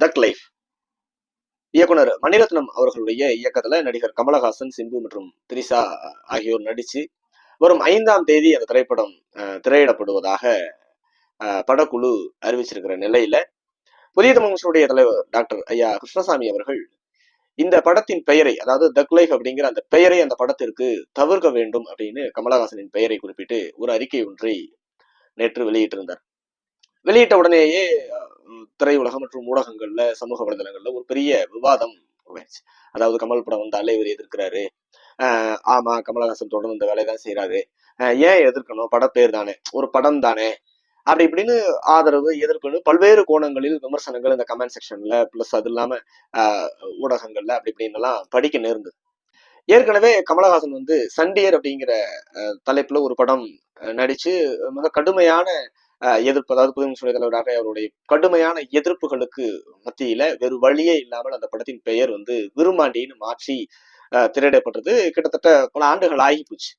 தக் லைஃப் இயக்குனர் மணிரத்னம் அவர்களுடைய இயக்கத்துல நடிகர் கமலஹாசன் சிம்பு மற்றும் திரிசா ஆகியோர் நடிச்சு வரும் ஐந்தாம் தேதி அந்த திரைப்படம் திரையிடப்படுவதாக படக்குழு அறிவிச்சிருக்கிற நிலையில புதிய தமிழ்ச்சியுடைய தலைவர் டாக்டர் ஐயா கிருஷ்ணசாமி அவர்கள் இந்த படத்தின் பெயரை அதாவது தக் லைஃப் அப்படிங்கிற அந்த பெயரை அந்த படத்திற்கு தவிர்க்க வேண்டும் அப்படின்னு கமலஹாசனின் பெயரை குறிப்பிட்டு ஒரு அறிக்கை ஒன்றை நேற்று வெளியிட்டிருந்தார். வெளியிட்ட உடனேயே திரையுலகம் மற்றும் ஊடகங்கள்ல சமூக வலைதளங்கள்ல ஒரு பெரிய விவாதம் உருவாயிருச்சு அதாவது கமல் படம் வந்தாலே இவர் எதிர்க்கிறாரு. ஆஹ் ஆமா கமலஹாசன் தொடர்ந்து இந்த வேலையை தான் செய்யறாரு ஏன் எதிர்க்கணும்? படப்பேர் தானே. ஒரு படம் தானே. அப்படி இப்படின்னு ஆதரவு எதிர்ப்புன்னு பல்வேறு கோணங்களில் விமர்சனங்கள் இந்த கமெண்ட் செக்ஷன்ல பிளஸ் அது இல்லாம ஆஹ் ஊடகங்கள்ல அப்படி இப்படின்னு எல்லாம் படிக்க நேர்ந்தது. ஏற்கனவே கமலஹாசன் வந்து சண்டியர் அப்படிங்கிற தலைப்புல ஒரு படம் நடிச்சு மிக கடுமையான எதிர்ப்பு அதாவது புதுமை சுனை தலைவராக அவருடைய கடுமையான எதிர்ப்புகளுக்கு மத்தியில வேறு வழியே இல்லாமல் அந்த படத்தின் பெயர் வந்து விருமாண்டின்னு மாற்றி திரையிடப்பட்டது. கிட்டத்தட்ட பல ஆண்டுகள் ஆகி போச்சு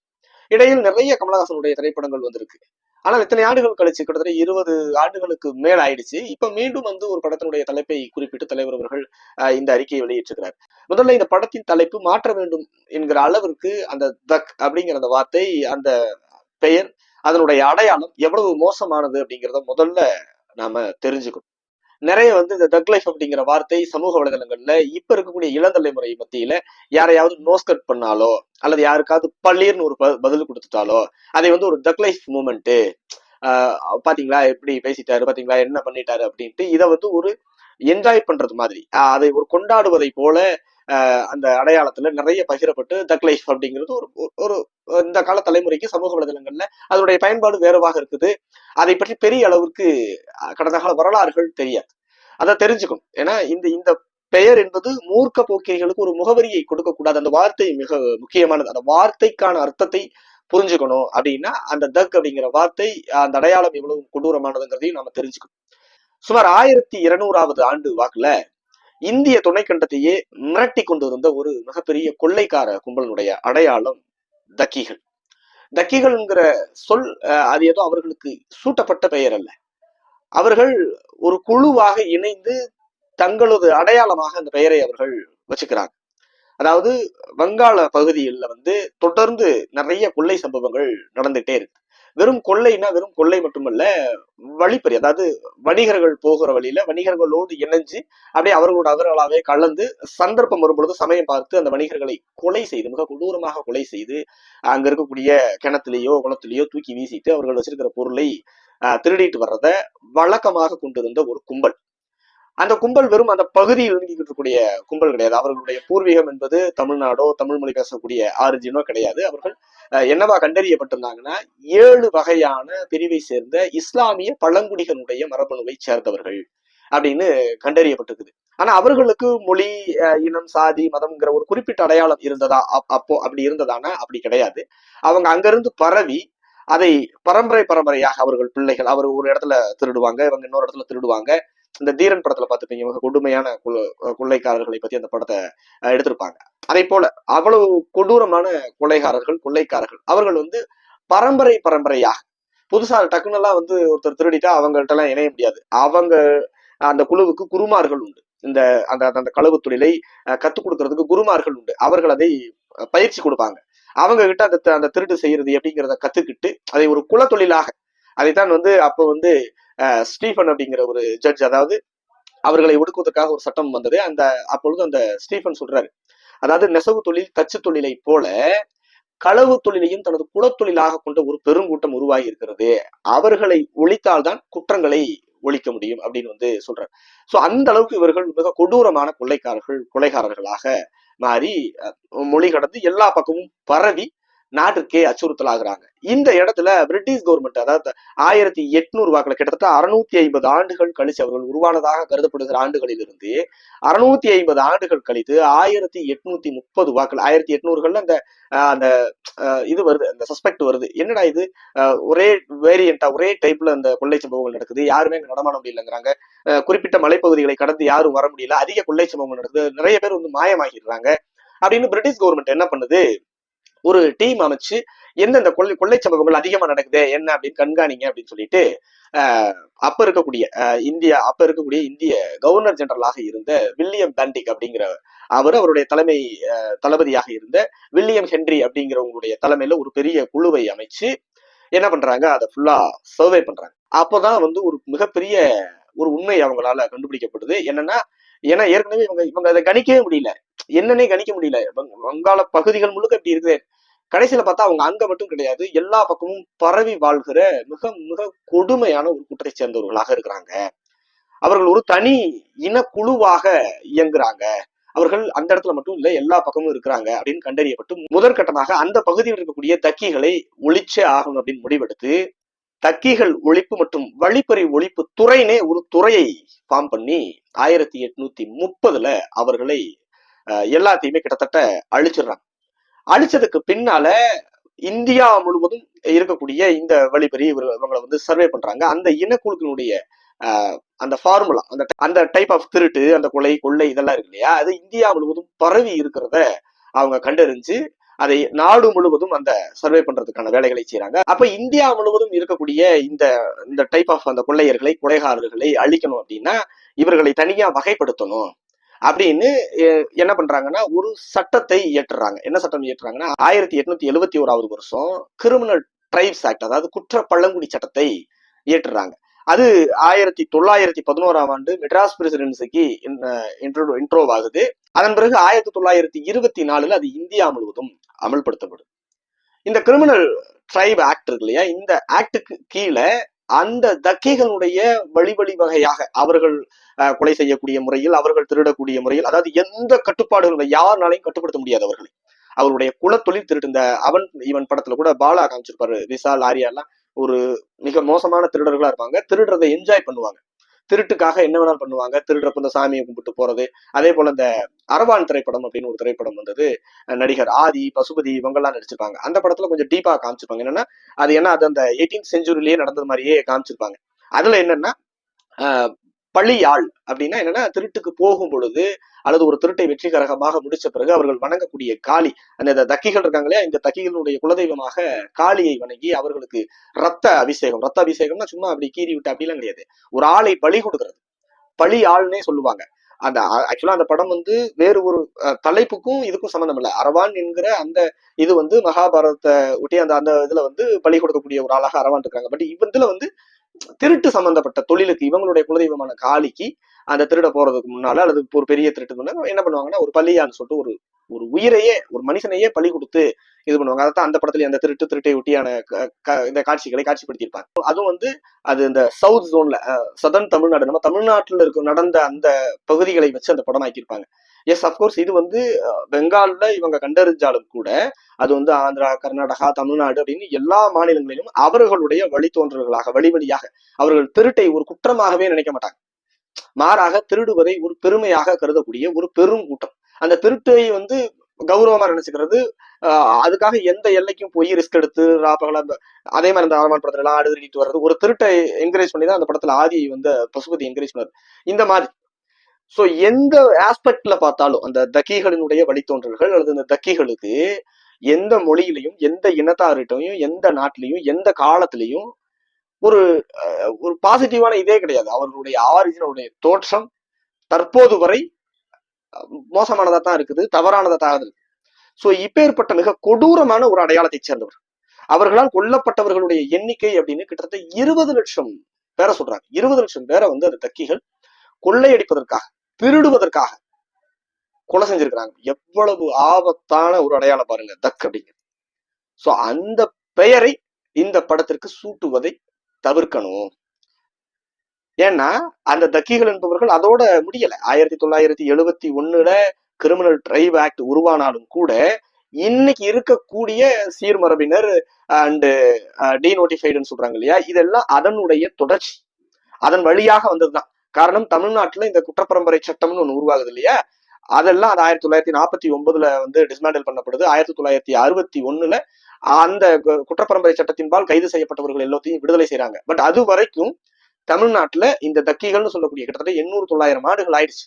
இடையில் நிறைய கமலஹாசனுடைய திரைப்படங்கள் வந்திருக்கு. ஆனால் இத்தனை ஆண்டுகள் கழிச்சு கிட்டத்தட்ட இருபது ஆண்டுகளுக்கு மேல் ஆயிடுச்சு. இப்ப மீண்டும் வந்து ஒரு படத்தினுடைய தலைப்பை குறிப்பிட்டு தலைவர் அவர்கள் இந்த அறிக்கையை வெளியிட்டிருக்கிறார். முதல்ல இந்த படத்தின் தலைப்பு மாற்ற வேண்டும் என்கிற அளவிற்கு அந்த தக் அப்படிங்கிற அந்த வார்த்தை அந்த பெயர் அதனுடைய அடையாளம் எவ்வளவு மோசமானது அப்படிங்கிறத முதல்ல நாம தெரிஞ்சுக்கணும். நிறைய வந்து இந்த தக் லைஃப் அப்படிங்கிற வார்த்தை சமூக வலைதளங்கள்ல இப்ப இருக்கக்கூடிய இளந்தலைமுறை மத்தியில யாரையாவது நோஸ்கட் பண்ணாலோ அல்லது யாருக்காவது பள்ளீர்னு ஒரு ப- பதில் கொடுத்துட்டாலோ அதை வந்து ஒரு தக் லைஃப் ஆஹ் பாத்தீங்களா? எப்படி பேசிட்டாரு பாத்தீங்களா? என்ன பண்ணிட்டாரு அப்படின்ட்டு இதை வந்து ஒரு என்ஜாய் பண்றது மாதிரி அதை ஒரு கொண்டாடுவதை போல அந்த அடையாளத்துல நிறைய பகிரப்பட்டு தக் லைஃப் அப்படிங்கிறது ஒரு ஒரு இந்த கால தலைமுறைக்கு சமூக வலைதளங்கள்ல அதனுடைய பயன்பாடு வேறுவாக இருக்குது. அதை பற்றி பெரிய அளவுக்கு கடந்த கால வரலாறுகள் தெரியாது. அதை தெரிஞ்சுக்கணும். ஏன்னா இந்த இந்த பெயர் என்பது மூர்க்க போக்கிரிகளுக்கு ஒரு முகவரியை கொடுக்க கூடாது அந்த வார்த்தை மிக முக்கியமானது. அந்த வார்த்தைக்கான அர்த்தத்தை புரிஞ்சுக்கணும் அப்படின்னா அந்த தக் அப்படிங்கிற வார்த்தை அந்த அடையாளம் எவ்வளவு கொடூரமானதுங்கிறதையும் நம்ம தெரிஞ்சுக்கணும். சுமார் ஆயிரத்தி இருநூறாவது ஆண்டு வாக்குல இந்திய துணைக்கண்டத்தையே மிரட்டி கொண்டிருந்த ஒரு மிகப்பெரிய கொள்ளைக்கார கும்பலினுடைய அடையாளம் தக்கிகள். தக்கிகள்ங்கிற சொல் அது ஏதோ அவர்களுக்கு சூட்டப்பட்ட பெயர் அல்ல அவர்கள் ஒரு குழுவாக இணைந்து தங்களது அடையாளமாக அந்த பெயரை அவர்கள் வச்சுக்கிறாங்க. அதாவது வங்காள பகுதியில் வந்து தொடர்ந்து நிறைய கொள்ளை சம்பவங்கள் நடந்துகிட்டே இருக்கு. வெறும் கொள்ளைனா வெறும் கொள்ளை மட்டுமல்ல வழிப்பறி. அதாவது வணிகர்கள் போகிற வழியில வணிகர்களோடு இணைஞ்சு அப்படியே அவர்களோட அவர்களாவே கலந்து சந்தர்ப்பம் வரும்பொழுது சமயம் பார்த்து அந்த வணிகர்களை கொலை செய்து மிக கொடூரமாக கொலை செய்து அங்க இருக்கக்கூடிய கிணத்துலேயோ குளத்திலேயோ தூக்கி வீசிட்டு அவர்கள் வச்சிருக்கிற பொருளை திருடிட்டு வர்றத வழக்கமாக கொண்டிருந்த ஒரு கும்பல். அந்த கும்பல் வெறும் அந்த பகுதியில் இருந்துகிட்டு இருக்கக்கூடிய கும்பல் கிடையாது. அவர்களுடைய பூர்வீகம் என்பது தமிழ்நாடோ தமிழ் மொழி பேசக்கூடிய ஆரிஜினோ கிடையாது. அவர்கள் அஹ், என்னவா கண்டறியப்பட்டிருந்தாங்கன்னா ஏழு வகையான பிரிவை சேர்ந்த இஸ்லாமிய பழங்குடிகளுடைய மரபணுவை சேர்ந்தவர்கள் அப்படின்னு கண்டறியப்பட்டிருக்குது. ஆனா அவர்களுக்கு மொழி அஹ், இனம் சாதி மதம்ங்கிற ஒரு குறிப்பிட்ட அடையாளம் இருந்ததா? அப்- அப்போ அப்படி இருந்ததானா? அப்படி கிடையாது. அவங்க அங்கிருந்து பரவி அதை பரம்பரை பரம்பரையாக அவர்கள் பிள்ளைகள் அவர் ஒரு இடத்துல திருடுவாங்க இவங்க இன்னொரு இடத்துல திருடுவாங்க. இந்த தீரன் படத்துல பார்த்துப்பீங்க. மிக கொடுமையான கொள்ளைக்காரர்களை பத்தி அந்த படத்தை எடுத்திருப்பாங்க. அதே போல அவ்வளவு கொடூரமான கொள்ளைக்காரர்கள் கொள்ளைக்காரர்கள். அவர்கள் வந்து பரம்பரை பரம்பரையாக. புதுசா டக்குன்னு எல்லாம் வந்து ஒருத்தர் திருடிட்டா அவங்கள்ட்ட எல்லாம் இணைய முடியாது. அவங்க அந்த குழுவுக்கு குருமார்கள் உண்டு. இந்த அந்த அந்த களவு தொழிலை கற்றுக் கத்துக் கொடுக்கறதுக்கு குருமார்கள் உண்டு. அவர்கள் அதை பயிற்சி கொடுப்பாங்க. அவங்க கிட்ட அந்த த- அந்த திருட்டு செய்யறது எப்படிங்கிறத கத்துக்கிட்டு அதை ஒரு குலத்தொழிலாக அதைத்தான் வந்து அப்போ வந்து ஸ்டீஃபன் அப்படிங்கிற ஒரு ஜட்ஜ் அதாவது அவர்களை ஒடுக்குவதற்காக ஒரு சட்டம் வந்தது. அந்த அப்பொழுது அந்த ஸ்டீஃபன் சொல்றாரு. அதாவது நெசவு தொழில் தச்சு தொழிலை போல களவு தொழிலையும் தனது குலத்தொழிலாக கொண்ட ஒரு பெருங்கூட்டம் உருவாகி இருக்கிறது அவர்களை ஒழித்தால்தான் குற்றங்களை ஒழிக்க முடியும் அப்படின்னு வந்து சொல்றாரு. சோ அந்த அளவுக்கு இவர்கள் மிக கொடூரமான கொள்ளைக்காரர்கள் கொலைகாரர்களாக மாறி மொழி கடந்து எல்லா பக்கமும் பரவி நாட்டிற்கே அச்சுறுத்தலாகிறாங்க. இந்த இடத்துல பிரிட்டிஷ் கவர்மெண்ட் அதாவது ஆயிரத்தி எட்நூறு வாக்குல கிட்டத்தட்ட அறுநூத்தி ஐம்பது ஆண்டுகள் கழிச்சு அவர்கள் உருவானதாக கருதப்படுகிற ஆண்டுகளில் இருந்து அறுநூத்தி ஐம்பது ஆண்டுகள் கழித்து ஆயிரத்தி எட்நூத்தி முப்பது வாக்குல ஆயிரத்தி எட்நூறுகள்ல அந்த அஹ், அந்த அஹ், இது வருது அந்த சஸ்பெக்ட் வருது. என்னடா இது? அஹ், ஒரே வேரியண்டா ஒரே டைப்ல அந்த கொள்ளை சம்பவங்கள் நடக்குது. யாருமே நடமாட முடியலங்கிறாங்க. குறிப்பிட்ட மலைப்பகுதிகளை கடந்து யாரும் வர முடியல. அதிக கொள்ளை சம்பவங்கள் நடக்குது. நிறைய பேர் வந்து மாயமாகிடுறாங்க. அப்படின்னு பிரிட்டிஷ் கவர்மெண்ட் என்ன பண்ணுது? ஒரு டீம் அமைச்சு எந்தெந்த கொள்ளை கொள்ளை சம்பவங்கள் அதிகமா நடக்குது என்ன அப்படின்னு கண்காணிங்க அப்படின்னு சொல்லிட்டு அப்ப இருக்கக்கூடிய இந்தியா அப்ப இருக்கக்கூடிய இந்திய கவர்னர் ஜெனரலாக இருந்த வில்லியம் பேண்டிக் அப்படிங்கிற அவர் அவருடைய தலைமை தளபதியாக இருந்த வில்லியம் ஹென்றி அப்படிங்கிறவங்களுடைய தலைமையில ஒரு பெரிய குழுவை அமைச்சு என்ன பண்றாங்க அதை ஃபுல்லா சர்வே பண்றாங்க. அப்போதான் வந்து ஒரு மிகப்பெரிய ஒரு உண்மை அவங்களால கண்டுபிடிக்கப்படுது என்னன்னா ஏன்னா ஏற்கனவே இவங்க இவங்க அதை கணிக்கவே முடியல. என்னன்னே கணிக்க முடியல. வங்காள பகுதிகள் முழுக்க இப்படி இருக்குது. கடைசியில பார்த்தா அவங்க அங்க மட்டும் கிடையாது. எல்லா பக்கமும் பரவி வாழ்கிற மிக மிக கொடுமையான ஒரு கூட்டத்தை சேர்ந்தவர்களாக இருக்கிறாங்க. அவர்கள் ஒரு தனி இனக்குழுவாக இயங்குறாங்க. அவர்கள் அந்த இடத்துல மட்டும் இல்ல எல்லா பக்கமும் இருக்கிறாங்க அப்படின்னு கண்டறியப்பட்டு முதற்கட்டமாக அந்த பகுதியில் இருக்கக்கூடிய தக்கிகளை ஒழிச்சே ஆகணும் அப்படின்னு முடிவெடுத்து தக்கிகள் ஒழிப்பு மற்றும் வழிப்பறி ஒழிப்பு துறைனே ஒரு துறையை ஃபார்ம் பண்ணி ஆயிரத்தி எட்நூத்தி முப்பதுல அவர்களை எல்லாத்தையுமே கிட்டத்தட்ட அழிச்சிடுறாங்க. அழிச்சதுக்கு பின்னால இந்தியா முழுவதும் இருக்கக்கூடிய இந்த வழிபறி இவர் இவங்களை வந்து சர்வே பண்றாங்க. அந்த இனக்குழுக்களுடைய அந்த ஃபார்முலா அந்த அந்த டைப் ஆஃப் திருட்டு அந்த கொலை கொள்ளை இதெல்லாம் இருக்கு இல்லையா? அது இந்தியா முழுவதும் பரவி இருக்கிறத அவங்க கண்டறிஞ்சு அதை நாடு முழுவதும் அந்த சர்வே பண்றதுக்கான வேலைகளை செய்யறாங்க அப்ப இந்தியா முழுவதும் இருக்கக்கூடிய இந்த இந்த டைப் ஆஃப் அந்த கொள்ளையர்களை கொலைகாரர்களை அழிக்கணும் அப்படின்னா இவர்களை தனியா வகைப்படுத்தணும். அப்படின்னு என்ன பண்றாங்கன்னா ஒரு சட்டத்தை இயற்றுறாங்க. என்ன சட்டம் இயற்றுறாங்கன்னா ஆயிரத்தி எட்நூத்தி எழுபத்தி ஓராவது வருஷம் கிரிமினல் ட்ரைப்ஸ் ஆக்ட் அதாவது குற்ற பழங்குடி சட்டத்தை இயற்றுறாங்க. அது ஆயிரத்தி தொள்ளாயிரத்தி பதினோராம் ஆண்டு மெட்ராஸ் பிரசிடென்சிக்கு இன்ட்ரோ இன்ட்ரோவ் ஆகுது. அதன் பிறகு ஆயிரத்தி தொள்ளாயிரத்தி இருபத்தி நாலுல அது இந்தியா முழுவதும் அமல்படுத்தப்படும். இந்த கிரிமினல் ட்ரைப் ஆக்ட் இருக்கு இல்லையா? இந்த ஆக்டுக்கு கீழே அந்த தக்கைகளுடைய வழி வழி வகையாக அவர்கள் அஹ், கொலை செய்யக்கூடிய முறையில் அவர்கள் திருடக்கூடிய முறையில் அதாவது எந்த கட்டுப்பாடுகளும் யாருனாலையும் கட்டுப்படுத்த முடியாது அவர்களை. அவருடைய குலத்தொழில் திருட்டு இந்த அவன் இவன் படத்துல கூட பாலா காமிச்சிருப்பாரு விசால் ஆரியா எல்லாம் ஒரு மிக மோசமான திருடர்களா இருப்பாங்க. திருடுறதை என்ஜாய் பண்ணுவாங்க. திருட்டுக்காக என்ன வேணாலும் பண்ணுவாங்க. திருடுறப்ப இந்த சாமியை கும்பிட்டு போறது. அதே போல இந்த அரவான் திரைப்படம் அப்படின்னு ஒரு திரைப்படம் வந்தது. நடிகர் ஆதி பசுபதி இவங்கெல்லாம் நடிச்சிருப்பாங்க. அந்த படத்துல கொஞ்சம் டீப்பா காமிச்சிருப்பாங்க. என்னன்னா அது என்ன அது அந்த எயிட்டீன் செஞ்சுரிலேயே நடந்தது மாதிரியே காமிச்சிருப்பாங்க. அதுல என்னன்னா பழியாள் அப்படின்னா என்னன்னா திருட்டுக்கு போகும் பொழுது அல்லது ஒரு திருட்டை வெற்றிகரகமாக முடிச்ச பிறகு அவர்கள் வணங்கக்கூடிய காளி. அந்த தக்கிகள் இருக்காங்க இல்லையா? இந்த தக்கிகளுடைய குலதெய்வமாக காளியை வணங்கி அவர்களுக்கு ரத்த அபிஷேகம். ரத்த அபிஷேகம்னா சும்மா அப்படி கீறி விட்டு அப்படிலாம் கிடையாது. ஒரு ஆளை பலி கொடுக்கறது. பழி ஆள்னே சொல்லுவாங்க. அந்த ஆக்சுவலா அந்த படம் வந்து வேறு ஒரு தலைப்புக்கும் இதுக்கும் சம்மந்தம் இல்லை. அரவான் என்கிற அந்த இது வந்து மகாபாரதத்தை ஒட்டி அந்த அந்த இதுல வந்து பலி கொடுக்கக்கூடிய ஒரு ஆளாக அரவான் இருக்காங்க. பட் இவந்துல வந்து திருட்டு சம்பந்தப்பட்ட தொழிலுக்கு இவங்களுடைய குலதெய்வமான காளிக்கு அந்த திருட போறதுக்கு முன்னால அல்லது ஒரு பெரிய திருட்டு முன்னால என்ன பண்ணுவாங்கன்னா ஒரு பள்ளியான்னு சொல்லிட்டு ஒரு ஒரு உயிரையே ஒரு மனுஷனையே பலி கொடுத்து இது பண்ணுவாங்க. அதான் அந்த படத்துல அந்த திருட்டு திருட்டை ஒட்டியான இந்த காட்சிகளை காட்சிப்படுத்தியிருப்பாங்க. அதுவும் வந்து அது இந்த சவுத் ஜோன்ல சதன் தமிழ்நாடு நம்ம தமிழ்நாட்டுல இருக்க நடந்த அந்த பகுதிகளை வச்சு அந்த படம் ஆக்கியிருப்பாங்க. எஸ் அப்கோர்ஸ் இது வந்து அஹ், பெங்கால்ல இவங்க கண்டறிஞ்சாலும் கூட அது வந்து ஆந்திரா கர்நாடகா தமிழ்நாடு அப்படின்னு எல்லா மாநிலங்களிலும் அவர்களுடைய வழித்தோன்றல்களாக வழி வழியாக அவர்கள் திருட்டை ஒரு குற்றமாகவே நினைக்க மாட்டாங்க. மாறாக திருடுவதை ஒரு பெருமையாக கருதக்கூடிய ஒரு பெரும் கூட்டம். அந்த திருட்டை வந்து கௌரவமா நினைச்சுக்கிறது ஆஹ் அதுக்காக எந்த எல்லைக்கும் போய் ரிஸ்க் எடுத்து ராப்பகல அதே மாதிரி அந்த ஆரமான் படத்துல எல்லாம் ஆடு திருடிட்டு வர்றது ஒரு திருட்டை என்கரேஜ் பண்ணி தான் அந்த படத்துல ஆதி வந்து பசுபதி என்கரேஜ் பண்ணுறது இந்த மாதிரி. ஸோ எந்த ஆஸ்பெக்ட்ல பார்த்தாலும் அந்த தக்கிகளினுடைய வழித்தோன்றல்கள் அல்லது இந்த தக்கிகளுக்கு எந்த மொழியிலையும் எந்த இனத்தாரிட்டையும் எந்த நாட்டிலையும் எந்த காலத்திலையும் ஒரு அஹ், ஒரு பாசிட்டிவான இதே கிடையாது. அவர்களுடைய ஆரிஜினுடைய தோற்றம் தற்போது வரை மோசமானதா தான் இருக்குது தவறானதா தான் இருக்குது. ஸோ இப்பேற்பட்ட மிக கொடூரமான ஒரு அடையாளத்தை சேர்ந்தவர். அவர்களால் கொல்லப்பட்டவர்களுடைய எண்ணிக்கை அப்படின்னு கிட்டத்தட்ட இருபது லட்சம் பேரை சொல்றாங்க. இருபது லட்சம் பேரை வந்து அந்த தக்கிகள் கொள்ளையடிப்பதற்காக. திருடுவதற்காக கொலை செஞ்சிருக்கிறாங்க. எவ்வளவு ஆபத்தான ஒரு அடையாளம் பாருங்க தக் அப்படிங்க சோ அந்த பெயரை இந்த படத்திற்கு சூட்டுவதை தவிர்க்கணும். ஏன்னா அந்த தக்கிகள் என்பவர்கள் அதோட முடியல. ஆயிரத்தி தொள்ளாயிரத்தி எழுபத்தி ஒண்ணுல கிரிமினல் ட்ரைவ் ஆக்ட் உருவானாலும் கூட இன்னைக்கு இருக்கக்கூடிய சீர்மரபினர் அண்டு டீநோட்டிஃபைடுன்னு uh, சொல்றாங்க இல்லையா? இதெல்லாம் அதனுடைய தொடர்ச்சி. அதன் வழியாக வந்ததுதான். காரணம் தமிழ்நாட்டுல இந்த குற்றப்பரம்பரை சட்டம்னு ஒண்ணு உருவாகுது இல்லையா? அதெல்லாம் அது ஆயிரத்தி தொள்ளாயிரத்தி நாற்பத்தி ஒன்பதுல வந்து டிஸ்மேண்டில் பண்ணப்படுது. ஆயிரத்தி தொள்ளாயிரத்தி அறுபத்தி ஒண்ணுல அந்த கு- குற்றப்பரம்பரை சட்டத்தின்பால் கைது செய்யப்பட்டவர்கள் எல்லாத்தையும் விடுதலை செய்யறாங்க பட் அது வரைக்கும் தமிழ்நாட்டுல இந்த தக்கிகள்னு சொல்லக்கூடிய கிட்டத்தட்ட எண்ணூறு தொள்ளாயிரம் ஆண்டுகள் ஆயிடுச்சு.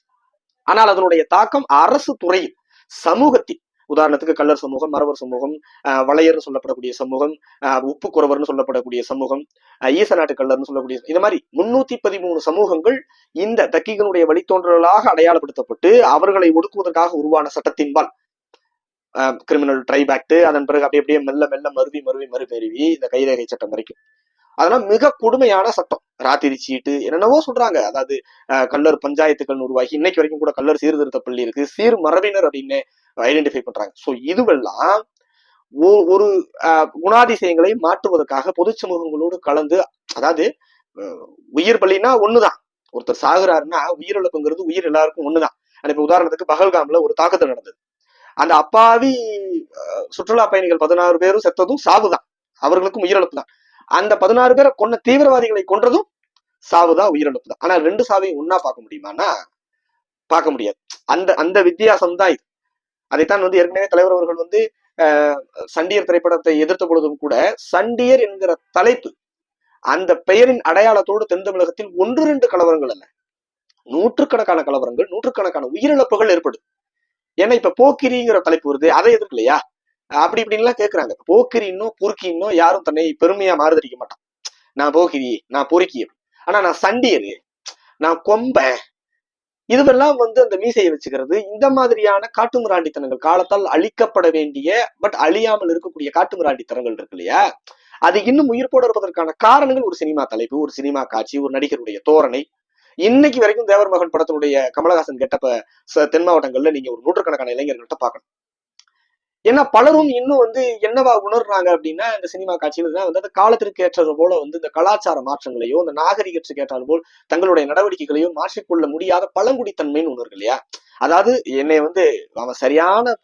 ஆனால் அதனுடைய தாக்கம் அரசு துறையில் சமூகத்தில் உதாரணத்துக்கு கல்லர் சமூகம் மரவர் சமூகம் வளையர்னு சொல்லப்படக்கூடிய சமூகம் ஆஹ் உப்பு குறவர்னு சொல்லப்படக்கூடிய சமூகம் ஆஹ் ஈச நாட்டு கல்லர்னு சொல்லக்கூடிய இந்த மாதிரி முன்னூத்தி பதிமூணு சமூகங்கள் இந்த தக்கிகளுடைய வழித்தோன்றலாக அடையாளப்படுத்தப்பட்டு அவர்களை ஒடுக்குவதற்காக உருவான சட்டத்தின்பால் கிரிமினல் ட்ரைப் ஆக்ட் அதன் பிறகு அப்படியே அப்படியே மெல்ல மெல்ல மருவி மருவி மறுபெருவி இந்த கைரேகை சட்டம் வரைக்கும். அதெல்லாம் மிக கொடுமையான சட்டம். ராத்திரி சீட்டு என்னென்னவோ சொல்றாங்க. அதாவது அஹ், கல்லர் பஞ்சாயத்துக்கள் உருவாகி இன்னைக்கு வரைக்கும் கூட கல்லர் சீர்திருத்த பள்ளி இருக்கு. சீர் மரபினர் அப்படின்னு ஐடென்டிஃபை பண்றாங்க. ஸோ இதுவெல்லாம் ஒ- ஒரு அஹ், குணாதிசயங்களை மாற்றுவதற்காக பொது சமூகங்களோடு கலந்து அதாவது உயிர் பலினா ஒண்ணுதான். ஒருத்தர் சாகுறாருன்னா உயிரிழப்புங்கிறது உயிர் எல்லாருக்கும் ஒண்ணுதான். இப்ப உதாரணத்துக்கு பகல்காம்ல ஒரு தாக்குதல் நடந்தது. அந்த அப்பாவி சுற்றுலா பயணிகள் பதினாறு பேரும் செத்ததும் சாவுதான். அவர்களுக்கும் உயிரிழப்பு தான் அந்த பதினாறு பேரை கொன்ன தீவிரவாதிகளை கொன்றதும் சாவுதான் உயிரிழப்பு தான். ஆனா ரெண்டு சாவையும் ஒன்னா பார்க்க முடியுமான்னா பார்க்க முடியாது. அந்த அந்த வித்தியாசம் தான் இது. அதைத்தான் வந்து ஏற்கனவே தலைவர் அவர்கள் வந்து சண்டியர் திரைப்படத்தை எதிர்த்த பொழுதும் கூட சண்டியர் என்கிற தலைப்பு அந்த பெயரின் அடையாளத்தோடு தென் தமிழகத்தில் ஒன்று ரெண்டு கலவரங்கள் அல்ல. நூற்றுக்கணக்கான கலவரங்கள் நூற்றுக்கணக்கான உயிரிழப்புகள் ஏற்படுது ஏன்னா இப்ப போக்கிரிங்கிற தலைப்பு வருது அதை எதிர்க்கலையா? அப்படி இப்படின்லாம் கேக்குறாங்க. போக்கிரின்னோ பொறுக்கின்னோ யாரும் தன்னை பெருமையா மாறுதடிக்க மாட்டான். நான் போக்கிரி நான் பொறுக்கி ஆனா நான் சண்டியரு நான் கொம்பேன். இதுவெல்லாம் வந்து அந்த மீசையை வச்சுக்கிறது இந்த மாதிரியான காட்டுமிராண்டித்தனங்கள் காலத்தால் அழிக்கப்பட வேண்டிய பட் அழியாமல் இருக்கக்கூடிய காட்டுமிராண்டித்தனங்கள் இருக்கு இல்லையா? அது இன்னும் உயிர்ப்போட இருப்பதற்கான காரணங்கள் ஒரு சினிமா தலைப்பு ஒரு சினிமா காட்சி ஒரு நடிகருடைய தோரணை. இன்னைக்கு வரைக்கும் தேவர் மகன் படத்தினுடைய கமலஹாசன் கெட்டப்ப தென் மாவட்டங்கள்ல நீங்க ஒரு நூற்றுக்கணக்கான இளைஞர்கள்ட்ட பார்க்கணும். ஏன்னா பலரும் இன்னும் வந்து என்னவா உணர்றாங்க அப்படின்னா இந்த சினிமா காட்சியில தான் வந்து அந்த காலத்திற்கு ஏற்றது போல வந்து இந்த கலாச்சார மாற்றங்களையோ இந்த நாகரிகத்துக்கு ஏற்றாது போல் தங்களுடைய நடவடிக்கைகளையோ மாற்றிக்கொள்ள முடியாத பழங்குடித்தன்மைன்னு உணர்வு இல்லையா அதாவது என்னை வந்து அவன் சரியான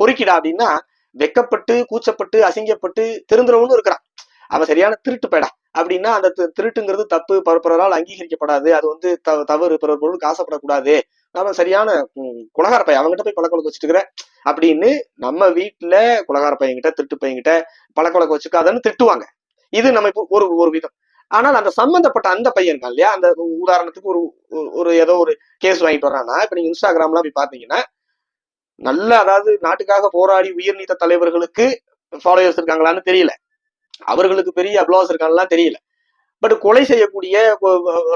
பொறுக்கிடா அப்படின்னா வெக்கப்பட்டு கூச்சப்பட்டு அசிங்கப்பட்டு திருந்துறவனும் இருக்கிறான். அவன் சரியான திருட்டு பேடா. அப்படின்னா அந்த திருட்டுங்கிறது தப்பு பிற- பிறரால் அங்கீகரிக்கப்படாது. அது வந்து தவறு பிறர் பொருளுக்கு ஆசைப்படக்கூடாது அவன் சரியான குலகார பையன். அவன்கிட்ட போய் பழக்க வழக்கம் வச்சுட்டு இருக்கிற அப்படின்னு நம்ம வீட்டுல குலகார பையன்கிட்ட திருட்டு பையன்கிட்ட பழக்க வழக்கம் வச்சுக்காதன்னு திட்டுவாங்க. இது நம்ம இப்போ ஒரு ஒரு விதம். ஆனால் அந்த சம்பந்தப்பட்ட அந்த பையன் இருக்கான் இல்லையா? அந்த உதாரணத்துக்கு ஒரு ஒரு- ஏதோ ஒரு கேஸ் வாங்கிட்டு வர்றான்னா இப்ப நீங்க இன்ஸ்டாகிராம்லாம் போய் பாத்தீங்கன்னா நல்ல அதாவது நாட்டுக்காக போராடி உயிர் நீத்த தலைவர்களுக்கு ஃபாலோயர்ஸ் இருக்காங்களான்னு தெரியல. அவர்களுக்கு பெரிய அப்ளோஸ் இருக்காங்களா தெரியல. பட் கொலை செய்யக்கூடிய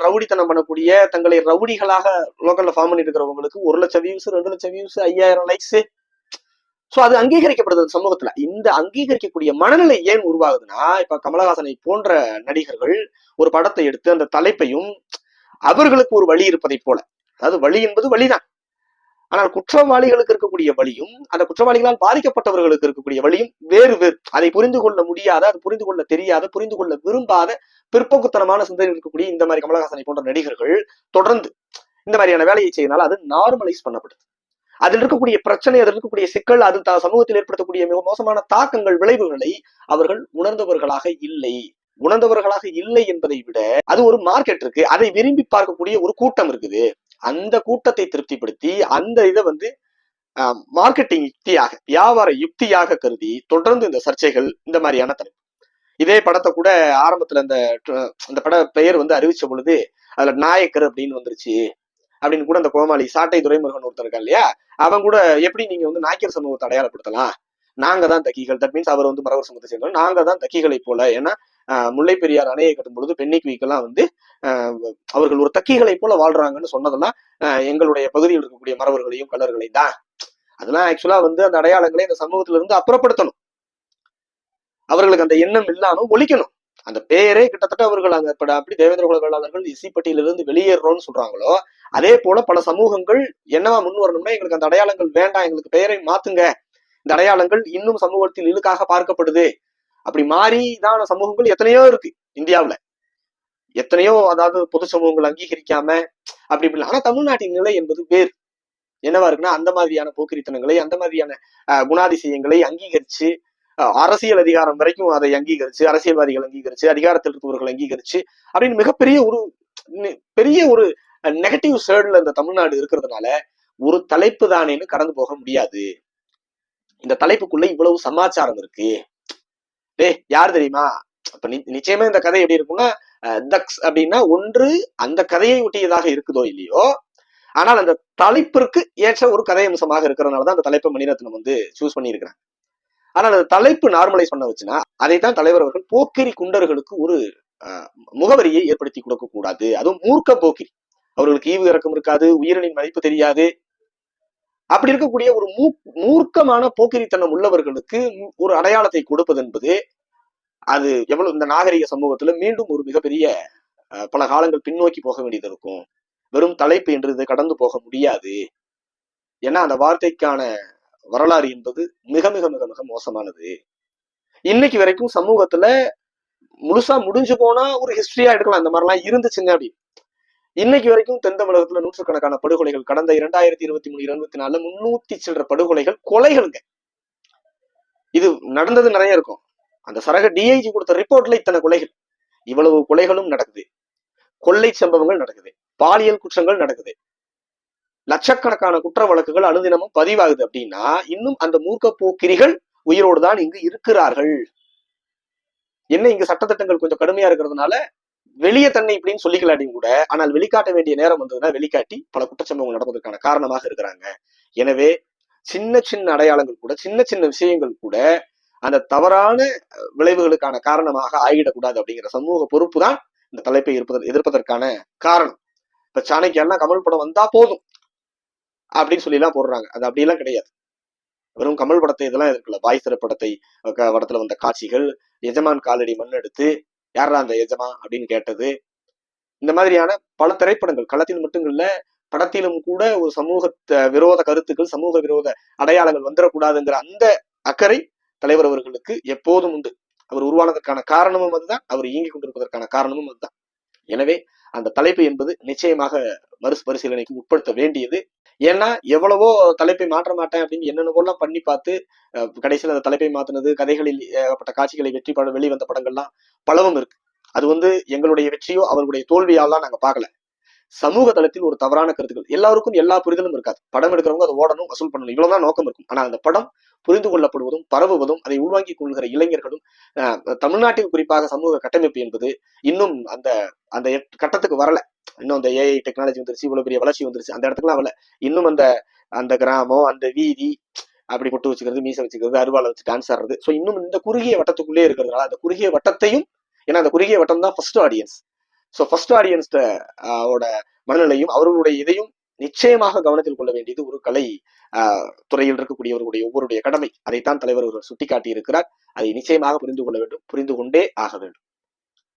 ரவுடித்தனம் பண்ணக்கூடிய தங்களை ரவுடிகளாக லோக்கல்ல ஃபார்ம் பண்ணிட்டு இருக்கிறவங்களுக்கு ஒரு லட்சம் வியூஸ் ரெண்டு லட்சம் வியூஸ் ஐயாயிரம் லைக்ஸ் சோ அது அங்கீகரிக்கப்படுது சமூகத்துல. இந்த அங்கீகரிக்கக்கூடிய மனநிலை ஏன் உருவாகுதுன்னா இப்ப கமலஹாசனை போன்ற நடிகர்கள் ஒரு படத்தை எடுத்து அந்த தலைப்பையும் அவர்களுக்கு ஒரு வழி இருப்பதை போல. அதாவது வழி என்பது வழிதான். ஆனால் குற்றவாளிகளுக்கு இருக்கக்கூடிய வழியும் அந்த குற்றவாளிகளால் பாதிக்கப்பட்டவர்களுக்கு இருக்கக்கூடிய வழியும் வேறு வேறு. அதை புரிந்து கொள்ள முடியாத அது புரிந்து கொள்ள தெரியாத புரிந்து கொள்ள விரும்பாத பிற்போக்குத்தனமான சிந்தனை இருக்கக்கூடிய இந்த மாதிரி கமலஹாசனை போன்ற நடிகர்கள் தொடர்ந்து இந்த மாதிரியான வேலையை செய்யனால அது நார்மலைஸ் பண்ணப்படுது. அதில் இருக்கக்கூடிய பிரச்சனை அதில் இருக்கக்கூடிய சிக்கல் அது சமூகத்தில் ஏற்படுத்தக்கூடிய மிக மோசமான தாக்கங்கள் விளைவுகளை அவர்கள் உணர்ந்தவர்களாக இல்லை. உணர்ந்தவர்களாக இல்லை என்பதை விட அது ஒரு மார்க்கெட் இருக்கு. அதை விரும்பி பார்க்கக்கூடிய ஒரு கூட்டம் இருக்குது. அந்த கூட்டத்தை திருப்திப்படுத்தி அந்த இதை வந்து மார்க்கெட்டிங் யுக்தியாக வியாபார யுக்தியாக கருதி தொடர்ந்து இந்த சர்ச்சைகள் இந்த மாதிரியான தலைப்பு. இதே படத்தை கூட ஆரம்பத்துல அந்த அந்த பட பெயர் வந்து அறிவிச்ச பொழுது அதுல நாயக்கர் அப்படின்னு வந்துருச்சு. அப்படின்னு கூட அந்த கோமாளி சாட்டை துரைமுருகன் ஒருத்தர் இருக்கா இல்லையா? அவன் கூட எப்படி நீங்க வந்து நாயக்கர் சமூகத்தை அடையாளப்படுத்தலாம்? நாங்க தான் தக்கிகள். தட் மீன்ஸ் அவர் வந்து மரவர் சமூகத்தை சேர்ந்தோம் நாங்க தான் தக்கிகளை போல. ஏன்னா முல்லை பெரியார் அணையை கட்டும் பொழுது பெண்ணிக்குவிக்கெல்லாம் வந்து ஆஹ், அவர்கள் ஒரு தக்கிகளை போல வாழ்றாங்கன்னு சொன்னதெல்லாம் எங்களுடைய பகுதியில் இருக்கக்கூடிய மறவர்களையும் கலர்களையும் தான். அதெல்லாம் ஆக்சுவலா வந்து அந்த அடையாளங்களை இந்த சமூகத்துல இருந்து அப்புறப்படுத்தணும். அவர்களுக்கு அந்த எண்ணம் இல்லாம ஒழிக்கணும். அந்த பேரே கிட்டத்தட்ட அவர்கள் அந்த இப்ப அப்படி தேவேந்திர குல வேளாளர்கள் இசி வெளியேறோம்னு சொல்றாங்களோ அதே போல பல சமூகங்கள் என்னவா முன் வரணும்னா எங்களுக்கு அந்த அடையாளங்கள் வேண்டாம் எங்களுக்கு பெயரை மாத்துங்க. இந்த அடையாளங்கள் இன்னும் சமூகத்தில் இழுக்காக பார்க்கப்படுது. அப்படி மாறிதான சமூகங்கள் எத்தனையோ இருக்கு இந்தியாவுல. எத்தனையோ அதாவது பொது சமூகங்கள் அங்கீகரிக்காம அப்படி இப்படி ஆனா தமிழ்நாட்டின் நிலை என்பது வேறு. என்னவா இருக்குன்னா அந்த மாதிரியான போக்கிரித்தனங்களை அந்த மாதிரியான குணாதிசயங்களை அங்கீகரிச்சு அரசியல் அதிகாரம் வரைக்கும் அதை அங்கீகரிச்சு அரசியல்வாதிகள் அங்கீகரிச்சு அதிகாரத்தில் இருப்பவர்கள் அங்கீகரிச்சு அப்படின்னு மிகப்பெரிய ஒரு பெரிய ஒரு நெகட்டிவ் சைடுல இந்த தமிழ்நாடு இருக்கிறதுனால ஒரு தலைப்பு தானேன்னு கடந்து போக முடியாது. இந்த தலைப்புக்குள்ள இவ்வளவு சமாச்சாரம் இருக்கு. டேய் யார் தெரியுமா? அப்ப நி- நிச்சயமா இந்த கதை எப்படி இருக்கும்னா தக்ஸ் அப்படின்னா ஒன்று அந்த கதையை ஒட்டியதாக இருக்குதோ இல்லையோ ஆனால் அந்த தலைப்பிற்கு ஏற்ற ஒரு கதை அம்சமாக இருக்கிறதுனாலதான் அந்த தலைப்பை மணிரத்னம் வந்து சூஸ் பண்ணியிருக்கிறாங்க. ஆனால் அந்த தலைப்பு நார்மலைஸ் பண்ண வச்சுன்னா அதைத்தான் தலைவர் அவர்கள் போக்கிரி குண்டர்களுக்கு ஒரு அஹ், முகவரியை ஏற்படுத்தி கொடுக்க கூடாது அதுவும் மூர்க்க போக்கிரி. அவர்களுக்கு ஈவு இறக்கம் இருக்காது உயிரினின் மதிப்பு தெரியாது. அப்படி இருக்கக்கூடிய ஒரு மூ மூர்க்கமான போக்கிரித்தனம் உள்ளவர்களுக்கு ஒரு அடையாளத்தை கொடுப்பது என்பது அது எவ்வளவு இந்த நாகரிக சமூகத்துல மீண்டும் ஒரு மிகப்பெரிய பல காலங்கள் பின்னோக்கி போக வேண்டியது இருக்கும். வெறும் தலைப்பு என்று இதை கடந்து போக முடியாது. ஏன்னா அந்த வார்த்தைக்கான வரலாறு என்பது மிக மிக மிக மிக மோசமானது. இன்னைக்கு வரைக்கும் சமூகத்துல முழுசா முடிஞ்சு போனா ஒரு ஹிஸ்டரியா எடுக்கலாம். இந்த மாதிரிலாம் இருந்துச்சுங்க அப்படி. இன்னைக்கு வரைக்கும் தென் தமிழகத்துல நூற்றுக்கணக்கான படுகொலைகள் கடந்த இரண்டாயிரத்தி இருபத்தி மூணு இருபத்தி நாலுல முன்னூத்தி சில்லற படுகொலைகள் கொலைகள்ங்க. இது நடந்தது நிறைய இருக்கும். அந்த சரக டிஐஜி கொடுத்த ரிப்போர்ட்ல இத்தனை கொலைகள். இவ்வளவு கொலைகளும் நடக்குது. கொள்ளை சம்பவங்கள் நடக்குது. பாலியல் குற்றங்கள் நடக்குது. லட்சக்கணக்கான குற்ற வழக்குகள் அனுதினமும் பதிவாகுது அப்படின்னா இன்னும் அந்த மூர்க்க போக்கிரிகள் உயிரோடு தான் இங்கு இருக்கிறார்கள். என்ன இங்க சட்டத்திட்டங்கள் கொஞ்சம் கடுமையா இருக்கிறதுனால வெளியே தன்னை இப்படின்னு சொல்லிக்கலாட்டியும் கூட ஆனால் வெளிக்காட்ட வேண்டிய நேரம் வந்ததுன்னா வெளிக்காட்டி பல குற்றச்சம்பவங்கள் நடப்பதற்கான காரணமாக இருக்கிறாங்க. எனவே சின்ன சின்ன அடையாளங்கள் கூட சின்ன சின்ன விஷயங்கள் கூட அந்த தவறான விளைவுகளுக்கான காரணமாக ஆகிடக்கூடாது அப்படிங்கிற சமூக பொறுப்பு தான் இந்த தலைப்பை இருப்பதற்கு எதிர்ப்பதற்கான காரணம். இப்ப சாணக்கியெல்லாம் கமல் படம் வந்தா போதும் அப்படின்னு சொல்லி எல்லாம் போடுறாங்க. அது அப்படியெல்லாம் கிடையாது. வெறும் கமல் படத்தை இதெல்லாம் இருக்குல்ல பாய் திரைப்படத்தை க- படத்துல வந்த காட்சிகள் எஜமான் காலடி மண் எடுத்து யாரா அந்த எஜமா அப்படின்னு கேட்டது. இந்த மாதிரியான பல திரைப்படங்கள் களத்தில் மட்டும் இல்ல படத்திலும் கூட ஒரு சமூக விரோத கருத்துக்கள் சமூக விரோத அடையாளங்கள் வந்துடக்கூடாதுங்கிற அந்த அக்கறை தலைவர் அவர்களுக்கு எப்போதும் உண்டு. அவர் உருவானதற்கான காரணமும் அதுதான் அவர் இயங்கிக் கொண்டிருப்பதற்கான காரணமும் அதுதான். எனவே அந்த தலைப்பு என்பது நிச்சயமாக மறுபரிசீலனைக்கு உட்படுத்த வேண்டியது. ஏன்னா எவ்வளவோ தலைப்பை மாற்ற மாட்டேன் அப்படின்னு என்னென்னவெல்லாம் பண்ணி பார்த்து கடைசியில் அந்த தலைப்பை மாற்றினது கதைகளில் ஏகப்பட்ட காட்சிகளை வெற்றி பட வெளிவந்த படங்கள்லாம் பலவும் இருக்கு. அது வந்து எங்களுடைய வெற்றியோ அவர்களுடைய தோல்வியாலாம் நாங்கள் பார்க்கல. சமூக தளத்தில் ஒரு தவறான கருத்துக்கள். எல்லாருக்கும் எல்லா புரிதலும் இருக்காது. படம் எடுக்கிறவங்க அதை ஓடணும் வசூல் பண்ணணும். இவ்வளவுதான் நோக்கம் இருக்கும். ஆனா அந்த படம் புரிந்து கொள்ளப்படுவதும் பரவுவதும் அதை உள்வாங்கிக் கொள்கிற இளைஞர்களும் அஹ், தமிழ்நாட்டில் குறிப்பாக சமூக கட்டமைப்பு என்பது இன்னும் அந்த அந்த கட்டத்துக்கு வரல. இன்னும் அந்த ஏஐ டெக்னாலஜி வந்துருச்சு இவ்வளவு பெரிய வளர்ச்சி வந்துருச்சு. அந்த இடத்துக்குலாம் வரல. இன்னும் அந்த அந்த கிராமம் அந்த வீதி அப்படி கொட்டு வச்சுக்கிறது மீசை வச்சுக்கிறது அருவாளை வச்சு டான்ஸ் ஆடுறது. ஸோ இன்னும் இந்த குறுகிய வட்டத்துக்குள்ளே இருக்கிறதுனால அந்த குறுகிய வட்டத்தையும் ஏன்னா அந்த குறுகிய வட்டம் தான் first audience so first audience ஓட மனநிலையும் அவர்களுடைய இதையும் நிச்சயமாக கவனத்தில் கொள்ள வேண்டியது ஒரு கலை ஆஹ், துறையில் இருக்கக்கூடியவர்களுடைய ஒவ்வொருடைய கடமை. அதைத்தான் தலைவர் ஒரு சுட்டிக்காட்டி இருக்கிறார் அதை நிச்சயமாக புரிந்து கொள்ள வேண்டும் புரிந்து கொண்டே ஆக வேண்டும்.